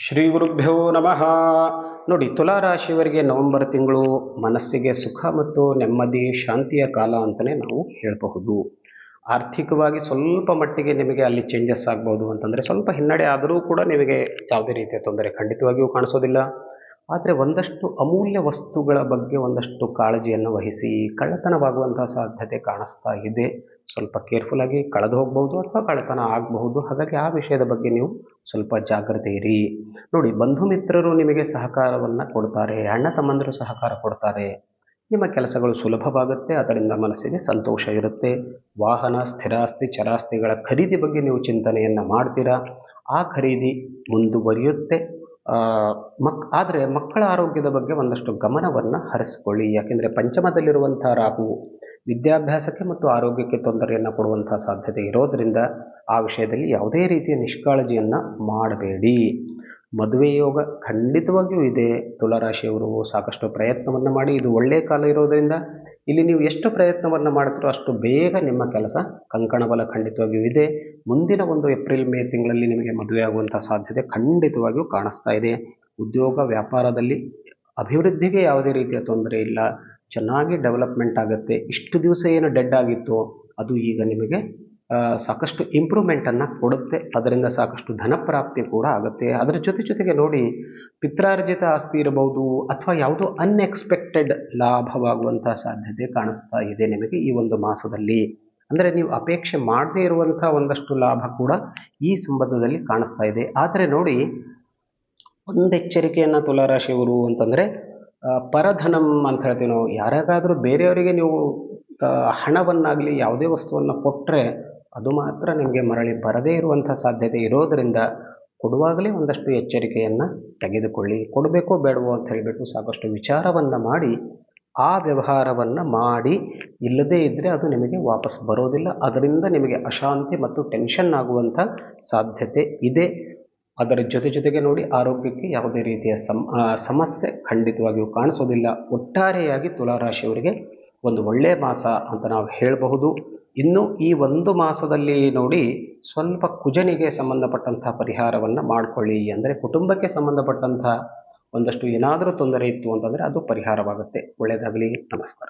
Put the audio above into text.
ಶ್ರೀ ಗುರುಭ್ಯೋ ನಮಃ. ನೋಡಿ ತುಲಾ ರಾಶಿಯವರಿಗೆ ನವೆಂಬರ್ ತಿಂಗಳು ಮನಸ್ಸಿಗೆ ಸುಖ ಮತ್ತು ನೆಮ್ಮದಿ, ಶಾಂತಿಯ ಕಾಲ ಅಂತಲೇ ನಾವು ಹೇಳಬಹುದು. ಆರ್ಥಿಕವಾಗಿ ಸ್ವಲ್ಪ ಮಟ್ಟಿಗೆ ನಿಮಗೆ ಅಲ್ಲಿ ಚೇಂಜಸ್ ಆಗ್ಬೋದು ಅಂತಂದರೆ ಸ್ವಲ್ಪ ಹಿನ್ನಡೆ ಆದರೂ ಕೂಡ ನಿಮಗೆ ಯಾವುದೇ ರೀತಿಯ ತೊಂದರೆ ಖಂಡಿತವಾಗಿಯೂ ಕಾಣಿಸೋದಿಲ್ಲ. ಆದರೆ ಒಂದಷ್ಟು ಅಮೂಲ್ಯ ವಸ್ತುಗಳ ಬಗ್ಗೆ ಒಂದಷ್ಟು ಕಾಳಜಿಯನ್ನು ವಹಿಸಿ ಕಳ್ಳತನವಾಗುವಂಥ ಸಾಧ್ಯತೆ ಕಾಣಿಸ್ತಾ ಇದೆ. ಸ್ವಲ್ಪ ಕೇರ್ಫುಲ್ಲಾಗಿ ಕಳೆದು ಹೋಗ್ಬೋದು ಅಥವಾ ಕಳೆತನ ಆಗಬಹುದು. ಹಾಗಾಗಿ ಆ ವಿಷಯದ ಬಗ್ಗೆ ನೀವು ಸ್ವಲ್ಪ ಜಾಗ್ರತೆ ಇರಿ. ನೋಡಿ, ಬಂಧು ಮಿತ್ರರು ನಿಮಗೆ ಸಹಕಾರವನ್ನು ಕೊಡ್ತಾರೆ, ಅಣ್ಣ ತಮ್ಮಂದಿರು ಸಹಕಾರ ಕೊಡ್ತಾರೆ. ನಿಮ್ಮ ಕೆಲಸಗಳು ಸುಲಭವಾಗುತ್ತೆ, ಅದರಿಂದ ಮನಸ್ಸಿಗೆ ಸಂತೋಷ ಇರುತ್ತೆ. ವಾಹನ, ಸ್ಥಿರಾಸ್ತಿ, ಚರಾಸ್ತಿಗಳ ಖರೀದಿ ಬಗ್ಗೆ ನೀವು ಚಿಂತನೆಯನ್ನು ಮಾಡ್ತೀರಾ? ಆ ಖರೀದಿ ಮುಂದುವರಿಯುತ್ತೆ. ಮಕ್, ಆದರೆ ಮಕ್ಕಳ ಆರೋಗ್ಯದ ಬಗ್ಗೆ ಒಂದಷ್ಟು ಗಮನವನ್ನು ಹರಿಸ್ಕೊಳ್ಳಿ. ಯಾಕೆಂದರೆ ಪಂಚಮದಲ್ಲಿರುವಂಥ ರಾಹು ವಿದ್ಯಾಭ್ಯಾಸಕ್ಕೆ ಮತ್ತು ಆರೋಗ್ಯಕ್ಕೆ ತೊಂದರೆಯನ್ನು ಕೊಡುವಂಥ ಸಾಧ್ಯತೆ ಇರೋದರಿಂದ ಆ ವಿಷಯದಲ್ಲಿ ಯಾವುದೇ ರೀತಿಯ ನಿಷ್ಕಾಳಜಿಯನ್ನು ಮಾಡಬೇಡಿ. ಮದುವೆ ಯೋಗ ಖಂಡಿತವಾಗಿಯೂ ಇದೆ. ತುಲಾರಾಶಿಯವರು ಸಾಕಷ್ಟು ಪ್ರಯತ್ನವನ್ನು ಮಾಡಿ, ಇದು ಒಳ್ಳೆಯ ಕಾಲ ಇರೋದರಿಂದ ಇಲ್ಲಿ ನೀವು ಎಷ್ಟು ಪ್ರಯತ್ನವನ್ನು ಮಾಡ್ತೀರೋ ಅಷ್ಟು ಬೇಗ ನಿಮ್ಮ ಕೆಲಸ ಕಂಕಣ ಬಲ ಖಂಡಿತವಾಗಿಯೂ ಇದೆ. ಮುಂದಿನ ಒಂದು ಏಪ್ರಿಲ್, ಮೇ ತಿಂಗಳಲ್ಲಿ ನಿಮಗೆ ಮದುವೆ ಆಗುವಂಥ ಸಾಧ್ಯತೆ ಖಂಡಿತವಾಗಿಯೂ ಕಾಣಿಸ್ತಾ ಇದೆ. ಉದ್ಯೋಗ ವ್ಯಾಪಾರದಲ್ಲಿ ಅಭಿವೃದ್ಧಿಗೆ ಯಾವುದೇ ರೀತಿಯ ತೊಂದರೆ ಇಲ್ಲ. ಚೆನ್ನಾಗಿ ಡೆವಲಪ್ಮೆಂಟ್ ಆಗುತ್ತೆ. ಇಷ್ಟು ದಿವಸ ಏನು ಡೆಡ್ ಆಗಿತ್ತು, ಅದು ಈಗ ನಿಮಗೆ ಸಾಕಷ್ಟು ಇಂಪ್ರೂವ್ಮೆಂಟನ್ನು ಕೊಡುತ್ತೆ. ಅದರಿಂದ ಸಾಕಷ್ಟು ಧನ ಪ್ರಾಪ್ತಿ ಕೂಡ ಆಗುತ್ತೆ. ಅದರ ಜೊತೆ ಜೊತೆಗೆ ನೋಡಿ, ಪಿತ್ರಾರ್ಜಿತ ಆಸ್ತಿ ಇರಬಹುದು ಅಥವಾ ಯಾವುದೋ ಅನ್ಎಕ್ಸ್ಪೆಕ್ಟೆಡ್ ಲಾಭವಾಗುವಂಥ ಸಾಧ್ಯತೆ ಕಾಣಿಸ್ತಾ ಇದೆ ನಿಮಗೆ ಈ ಒಂದು ಮಾಸದಲ್ಲಿ. ಅಂದರೆ ನೀವು ಅಪೇಕ್ಷೆ ಮಾಡದೇ ಇರುವಂಥ ಒಂದಷ್ಟು ಲಾಭ ಕೂಡ ಈ ಸಂಬಂಧದಲ್ಲಿ ಕಾಣಿಸ್ತಾ ಇದೆ. ಆದರೆ ನೋಡಿ ಒಂದು ಎಚ್ಚರಿಕೆಯನ್ನು ತುಲಾರಾಶಿಯವರು ಅಂತಂದರೆ ಪರಧನಂ ಅಂತ ಹೇಳ್ತೀವಿ ನಾವು. ಯಾರಿಗಾದರೂ ಬೇರೆಯವರಿಗೆ ನೀವು ಹಣವನ್ನಾಗಲಿ ಯಾವುದೇ ವಸ್ತುವನ್ನು ಕೊಟ್ಟರೆ ಅದು ಮಾತ್ರ ನಿಮಗೆ ಮರಳಿ ಬರದೇ ಇರುವಂಥ ಸಾಧ್ಯತೆ ಇರೋದರಿಂದ ಕೊಡುವಾಗಲೇ ಒಂದಷ್ಟು ಎಚ್ಚರಿಕೆಯನ್ನು ತೆಗೆದುಕೊಳ್ಳಿ. ಕೊಡಬೇಕೋ ಬೇಡವೋ ಅಂತ ಹೇಳಿಬಿಟ್ಟು ಸಾಕಷ್ಟು ವಿಚಾರವನ್ನು ಮಾಡಿ, ಆ ವ್ಯವಹಾರವನ್ನು ಮಾಡಿ, ಇಲ್ಲದೇ ಇದ್ದರೆ ಅದು ನಿಮಗೆ ವಾಪಸ್ ಬರೋದಿಲ್ಲ. ಅದರಿಂದ ನಿಮಗೆ ಅಶಾಂತಿ ಮತ್ತು ಟೆನ್ಷನ್ ಆಗುವಂಥ ಸಾಧ್ಯತೆ ಇದೆ. ಅದರ ಜೊತೆ ಜೊತೆಗೆ ನೋಡಿ ಆರೋಗ್ಯಕ್ಕೆ ಯಾವುದೇ ರೀತಿಯ ಸಮ್ ಸಮಸ್ಯೆ ಖಂಡಿತವಾಗಿಯೂ ಕಾಣಿಸೋದಿಲ್ಲ. ಒಟ್ಟಾರೆಯಾಗಿ ತುಲಾರಾಶಿಯವರಿಗೆ ಒಂದು ಒಳ್ಳೆಯ ಮಾಸ ಅಂತ ನಾವು ಹೇಳಬಹುದು. ಇನ್ನು ಈ ಒಂದು ಮಾಸದಲ್ಲಿ ನೋಡಿ ಸ್ವಲ್ಪ ಕುಜನಿಗೆ ಸಂಬಂಧಪಟ್ಟಂಥ ಪರಿಹಾರವನ್ನು ಮಾಡಿಕೊಳ್ಳಿ ಅಂದರೆ ಕುಟುಂಬಕ್ಕೆ ಸಂಬಂಧಪಟ್ಟಂಥ ಒಂದಷ್ಟು ಏನಾದರೂ ತೊಂದರೆ ಇತ್ತು ಅಂತಂದರೆ ಅದು ಪರಿಹಾರವಾಗುತ್ತೆ. ಒಳ್ಳೆಯದಾಗಲಿ. ನಮಸ್ಕಾರ.